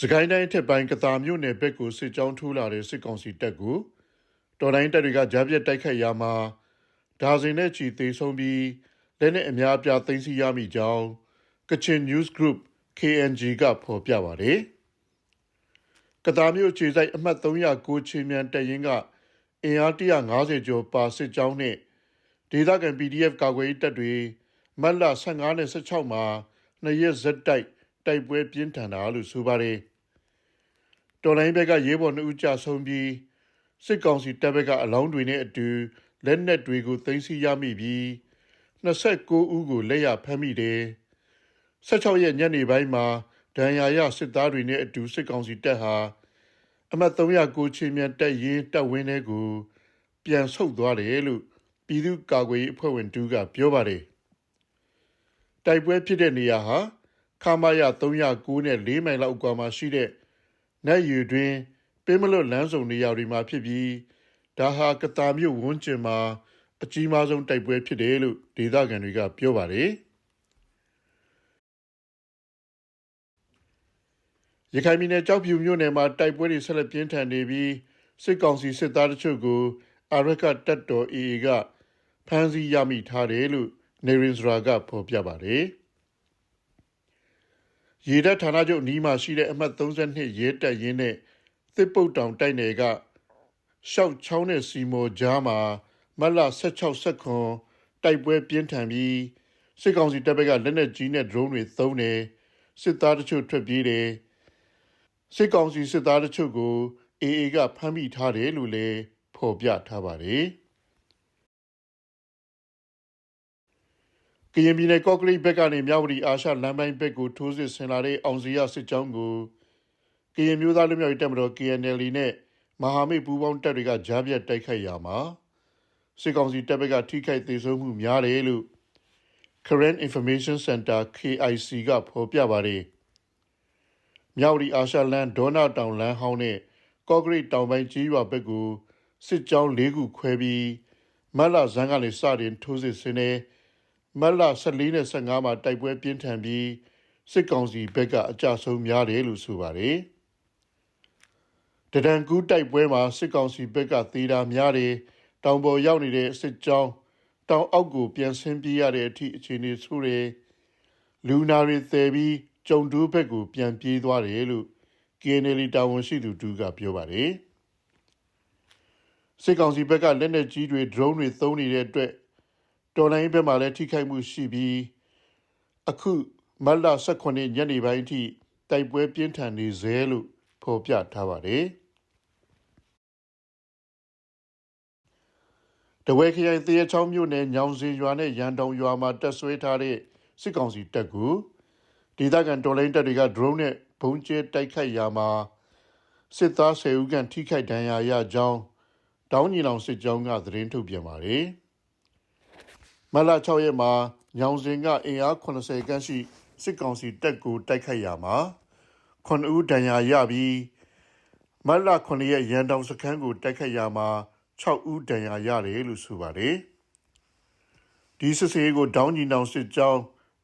စကိုင်းတိုင်းထက်ပိုင်းကတာမြို့နယ်ဘက်ကိုစစ်ကြောင်းထိုးလာတဲ့စစ်ကောင်စီတပ်ကိုတော်တိုင်းတပ်တွေကကြားပြတ်တိုက်ခတ်ရာမှာဒါဇင်နဲ့ချီသေးဆုံးပြီးလက်နက်အများအပြားသိမ်းဆည်းရမိကြောင်းကချင် News Group KNG ကဖော်ပြပါတယ်။ကတာမြို့ခြေဆိုင်အမှတ်309ချင်းမြန်တပ်ရင်းကအင်အား150ကျော်ပါစစ်ကြောင်းနဲ့ဒေသခံ PDF ကာကွယ်ရေးတပ်တွေမတ်လ15နဲ့16မှာနှစ်ရက်ဇက်တိုက် တိုက်ပွဲပြင်းထန်တာလို့ဆိုပါတယ်။တော်လိုင်းဘက်ကရေးပေါ်နှစ်ဦးကြဆုံးပြီးစစ်ကောင်စီတပ်ဘက်ကအလောင်းတွေနဲ့အတူလက်နက်တွေကိုသိမ်းဆည်းရမိပြီး29ဦးကိုလက်ရဖမ်းမိတယ်။16ရက်ညနေပိုင်းမှာဒဏ်ရာရစစ်သားတွေနဲ့အတူစစ်ကောင်စီတပ်ဟာအမှတ်309ချင်းမြန်တပ်ရင်းတပ်ဝင်းတွေကိုပြန်ဆုတ်သွားတယ်လို့ပြည်သူ့ကာကွယ်ရေးအဖွဲ့ဝင်တူကပြောပါတယ်။တိုက်ပွဲဖြစ်တဲ့နေရာဟာ ခမာရ309နဲ့4မိုင်လောက်အကွာမှာရှိတဲ့နတ်ယူတွင်ပင်းမလွတ်လမ်းစုံနေရာတွေမှာဖြစ်ပြီးဒါဟာကတာမြို့ဝန်းကျင်မှာအကြီးမားဆုံးတိုက်ပွဲဖြစ်တယ်လို့ဒေသခံတွေကပြောပါတယ်ရခိုင်ပြည်နယ်ကြောက်ဖြူမြို့နယ်မှာတိုက်ပွဲတွေဆက်လက်ပြင်းထန်နေပြီးစစ်ကောင်စီစစ်သားတချို့ကိုအာရကတပ်တော် AA ကဖမ်းဆီးရမိထားတယ်လို့နေရင်စရာကဖော်ပြပါတယ် ရေတပ်ဌာနချုပ်နီးမှာရှိတဲ့အမှတ်32ရဲတပ်ရင်းနဲ့သစ်ပုတ်တောင်တိုက်နယ်ကရှောက်ချောင်းနဲ့စီမော်ကြားမှာမတ်လ16 19တိုက်ပွဲပြင်းထန်ပြီးစစ်ကောင်စီတပ်ဘက်ကလက်နက်ကြီးနဲ့ drone တွေသုံးတယ်စစ်သားတချို့ထွက်ပြေးတယ်စစ်ကောင်စီစစ်သားတချို့ကို AA ကဖမ်းမိထားတယ်လို့လည်းဖော်ပြထားပါတယ် ကရင်ပြည်နယ်ကော့ကရိတ်ဘက်ကနေမြဝတီအာရှလမ်းပိုင်းဘက်ကိုထိုးစစ်ဆင်လာတဲ့အောင်စီရစစ်ကြောင်းကိုကရင်မျိုးသားလူမျိုးရေးတပ်မတော် KNL နဲ့မဟာမိတ်ပူးပေါင်းတပ်တွေကကြားပြတ်တိုက်ခိုက်ရမှာစစ်ကောင်စီတပ်ဘက်ကထိခိုက်သေးဆုံးမှုများတယ်လို့ Current Information Center KIC ကဖော်ပြပါတယ်။မြောက်ရီအာရှလန်ဒေါနာတောင်လမ်းဟောင်းနဲ့ကော့ဂရိတ်တောင်ပိုင်းကြီးရွာဘက်ကိုစစ်ကြောင်း၄ခုခွဲပြီးမတ်လဇန်းကနေစတင်ထိုးစစ်ဆင်နေ မတ်လ14နဲ့15မှာတိုက်ပွဲပြင်းထန်ပြီးစစ်ကောင်စီဘက်ကအကြဆုံးများတယ်လို့ဆိုပါတယ်။တဒံကူးတိုက်ပွဲမှာစစ်ကောင်စီဘက်ကသေးတာများတယ်တောင်ပေါ်ရောက်နေတဲ့စစ်ကြောင်းတောင်အောက်ကိုပြန်ဆင်းပြေးရတဲ့အထိအခြေအနေဆိုးတယ်လူနာတွေသယ်ပြီးကြုံတူးဘက်ကိုပြန်ပြေးသွားတယ်လို့ KNL တာဝန်ရှိသူတူကပြောပါတယ်စစ်ကောင်စီဘက်ကလက်နက်ကြီးတွေ drone တွေသုံးနေတဲ့အတွက် တော်လိုင်းဘက်မှာလည်းထိခိုက်မှုရှိပြီးအခုမတ်လ18ညနေပိုင်းအထိတိုက်ပွဲပြင်းထန်နေသေးလို့ဖော်ပြထားပါတယ်။တဝဲခရိုင်တရချောင်းမြို့နယ်ညောင်စင်ရွာနဲ့ရန်တုံရွာမှာတက်ဆွဲထားတဲ့စစ်ကောင်စီတပ်ကူဒေသခံတော်လိုင်းတပ်တွေက drone နဲ့ဘုံကျဲတိုက်ခိုက်ရာမှာစစ်သား၁၀ဦးခန့်ထိခိုက်ဒဏ်ရာရကြောင်းတောင်းညီလောင်စစ်ကြောင်းကသတင်းထုတ်ပြန်ပါတယ်။ မလ6ရက်မှာညောင်စင်ကအင်အား80ခန့်ရှိစစ်ကောင်စီတပ်ကိုတိုက်ခိုက်ရာမှာ9ဦးဒဏ်ရာရပြီးမတ်လ9ရက်ရန်တောင်စခန်းကိုတိုက်ခတ်ရမှာ6ဦးဒဏ်ရာရတယ်လို့ဆိုပါတယ်ဒီစစ်စေးကိုဒေါင်းညီနောင်စစ်ကြောင်း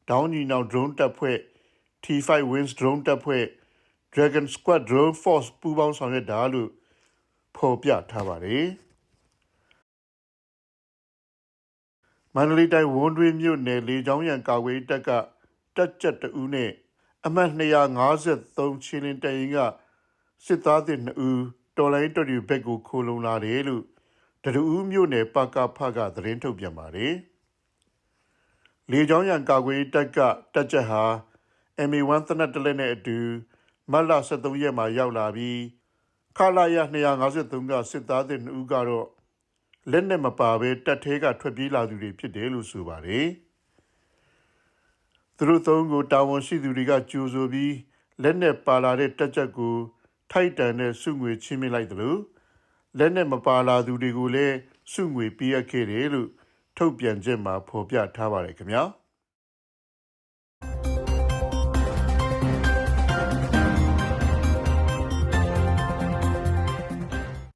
ဒေါင်းညီနောင် drone တပ်ဖွဲ့ T5 Wings drone တပ်ဖွဲ့ Dragon Squad drone force ပူးပေါင်းဆောင်ရွက်တာလို့ဖော်ပြထားပါတယ် မန္တလေးတိုင်းဝန်းတွင်းမြို့နယ်လေကြောင်းရန်ကာဝေးတပ်ကတက်ကြက်တဦးနဲ့အမှတ်253ချင်းလင်းတရင်ကစစ်သားသစ်2ဦးတော်လိုင်းတော်ဒီဘက်ကိုခိုလုံလာတယ်လို့တရူးမြို့နယ်ပကဖကသတင်းထုတ်ပြန်ပါတယ်။လေကြောင်းရန်ကာကွယ်တပ်ကတက်ချက်ဟာ MA1 သနက်တလက်နဲ့အတူမတ်လ23ရက်မှာရောက်လာပြီးခလာရ253ကစစ်သားသစ်2ဦးကတော့ လက်နဲ့မပါဘဲတက်သေးကထွက်ပြေးလာသူတွေဖြစ်တယ်လို့ဆိုပါတယ်။သူတို့သုံးကိုတာဝန်ရှိသူတွေကကြိုဆိုပြီးလက်နဲ့ပါလာတဲ့တက်ချက်ကို ထိုက်တန်တဲ့စုငွေချင်းမြင့်လိုက်တယ်လို့လက်နဲ့မပါလာသူတွေကိုလည်းစုငွေပေးအပ်ခဲ့တယ်လို့ထုတ်ပြန်ချက်မှာဖော်ပြထားပါတယ်ခင်ဗျာ။